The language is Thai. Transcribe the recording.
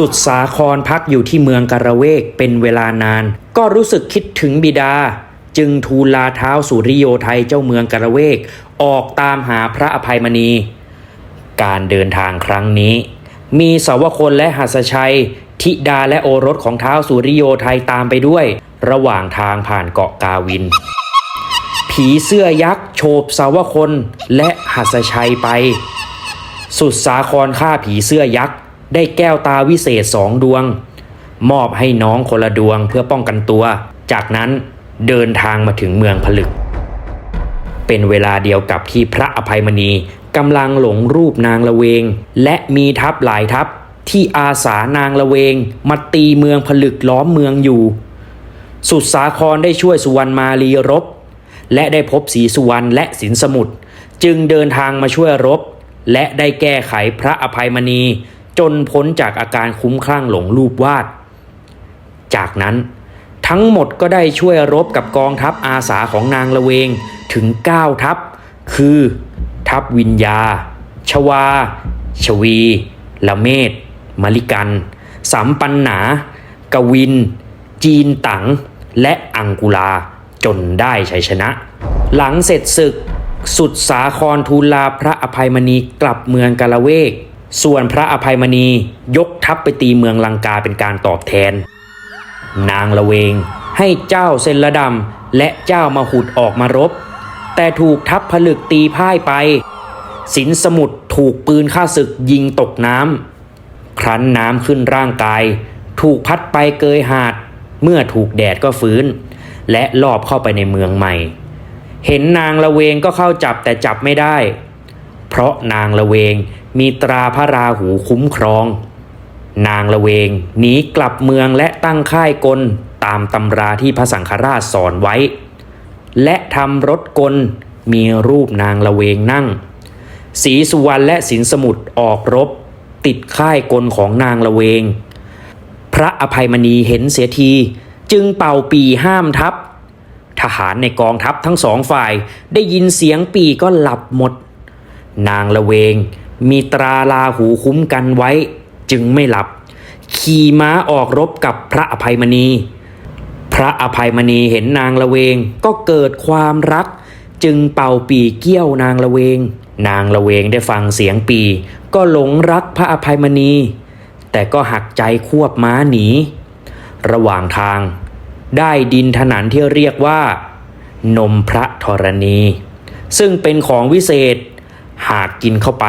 สุดสาครพักอยู่ที่เมืองกระเวกเป็นเวลานาน ก็รู้สึกคิดถึงบิดา จึงทูลลาเท้าสุริโยไทยเจ้าเมืองกระเวก ออกตามหาพระอภัยมณี การเดินทางครั้งนี้ มีสาวคนและหัสชัย ธิดาและโอรสของเท้าสุริโยไทยตามไปด้วย ระหว่างทางผ่านเกาะกาวิน ผีเสื้อยักษ์โฉบสาวคนและหัสชัยไป สุดสาครฆ่าผีเสื้อยักษ์ ได้แก้วตาวิเศษสองดวง มอบให้น้องคนละดวงเพื่อป้องกันตัว จากนั้นเดินทางมาถึงเมืองผลึก เป็นเวลาเดียวกับที่พระอภัยมณีกำลังหลงรูปนางละเวง และมีทัพหลายทัพที่อาสานางละเวง มาตีเมืองผลึกล้อมเมืองอยู่ สุดสาครได้ช่วยสุวรรณมาลีรบ และได้พบศรีสุวรรณและสินสมุทรจึงเดินทางมาช่วยรบ และได้แก้ไขพระอภัยมณี จนพ้นจากอาการคุ้มคลั่งหลงรูปวาด จากนั้นทั้งหมดก็ได้ช่วยรบกับกองทัพอาสาของนางละเวงถึง 9 ทัพ คือ ทัพวิญญา ชวา ชวี ละเมศมลิกันสัมปันหนา กวิน จีนตัง และอังกุลาจนได้ชัยชนะ หลังเสร็จศึก สุดสาครทูลลาพระอภัยมณีกลับเมืองกาละเวก ส่วนพระอภัยมณียกทัพไปตีเมืองลังกาเป็นการตอบแทน นางละเวงให้เจ้าเซนละดำและเจ้ามาหุดออกมารบ แต่ถูกทัพผลึกตีพ่ายไป สินสมุทรถูกปืนฆ่าศึกยิงตกน้ำครั้นน้ำขึ้นร่างกาย ถูกพัดไปเกยหาด เมื่อถูกแดดก็ฟื้น และลอบเข้าไปในเมืองใหม่ เห็นนางละเวงก็เข้าจับแต่จับไม่ได้ เพราะนางละเวง มีตราพระราหูคุ้มครอง นางละเวงหนีกลับเมืองและตั้งค่ายกลตามตำราที่พระสังฆราชสอนไว้ และทำรถกลมีรูปนางละเวงนั่งศรีสุวรรณและสินสมุทรออกรบ ติดค่ายกลของนางละเวง พระอภัยมณีเห็นเสียทีจึงเป่าปีห้ามทัพ ทหารในกองทัพทั้งสองฝ่ายได้ยินเสียงปีก็หลับหมด นางละเวง มีตราลาหูคุ้มกันไว้จึงไม่หลับ ขี่ม้าออกรบกับพระอภัยมณี พระอภัยมณีเห็นนางละเวงก็เกิดความรัก จึงเป่าปีเกี้ยวนางละเวง นางละเวงได้ฟังเสียงปี ก็หลงรักพระอภัยมณี แต่ก็หักใจควบม้าหนี ระหว่างทาง ได้ดินถนันที่เรียกว่า นมพระธรณี ซึ่งเป็นของวิเศษ หากกินเข้าไป